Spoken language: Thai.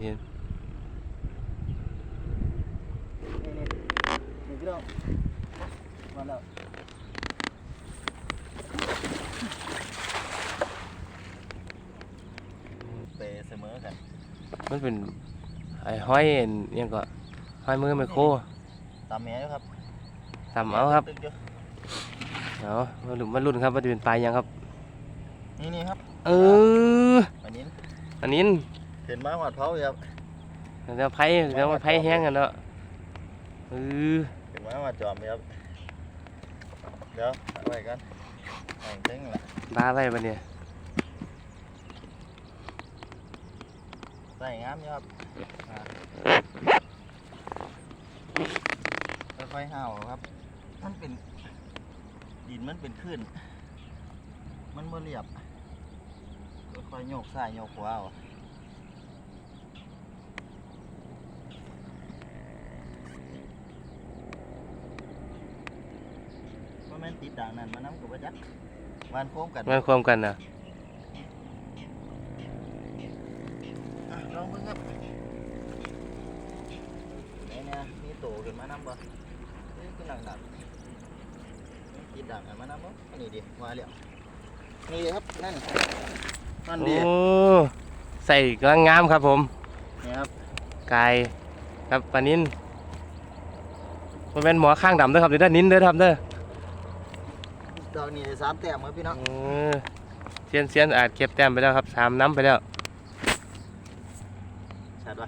เห็นนี่นี่นี่พี่น้องมาแล้วเปเสมอกันมันเป็นไอ้ห้อยอันอิหยังก็ห้อยมือไมโครตามแม่อยู่ครับตำเอาครับตึกอยู่เอามาลุ้นมาลุ้นครับว่าจะเป็นปลายังครับ นี่นี่ครับ เอออันนี้อันนี้ เห็นมาหวัดเผาอยู่ครับเดี๋ยวไผ่เดี๋ยวมันไผ่แห้งกันเนาะเออเห็นมาหวัดจอมอยู่ครับเดี๋ยวเอาไว้กันแข่งเต้งละปลาอะไรปะเนี่ยใส่งามอยู่ครับอ่าค่อยๆห้าวครับ มันเป็นดินมันเป็นคลื่นมันบ่เรียบค่อยๆโยกซ้ายโยกขวาเอาว่า แม่นติดด่างนั่นมาน้ำกับว่าจักวานโค้งกันมันความกันนะอะลองเบิ่งครับไหนเนี่ยมีโตขึ้นมาน้ำบ่เอ้ยขึ้นหนักๆติดด่างกันมาน้ำบ่อันนี้ดิว่าแล้วนี่ดิครับนั่นนั่นโอ้ดิใส่กำลังงามครับผมนี่ครับกายครับปลานินมันเป็นหมอข้างดำเด้อครับเดี๋ยวด้านนินเด้อครับเด้อ ดอกนี้สามแต้มครับพี่น้องเออเซียนเซียนอาจเก็บแต้มไปแล้วครับสามน้ำไปแล้วใช่ดปะ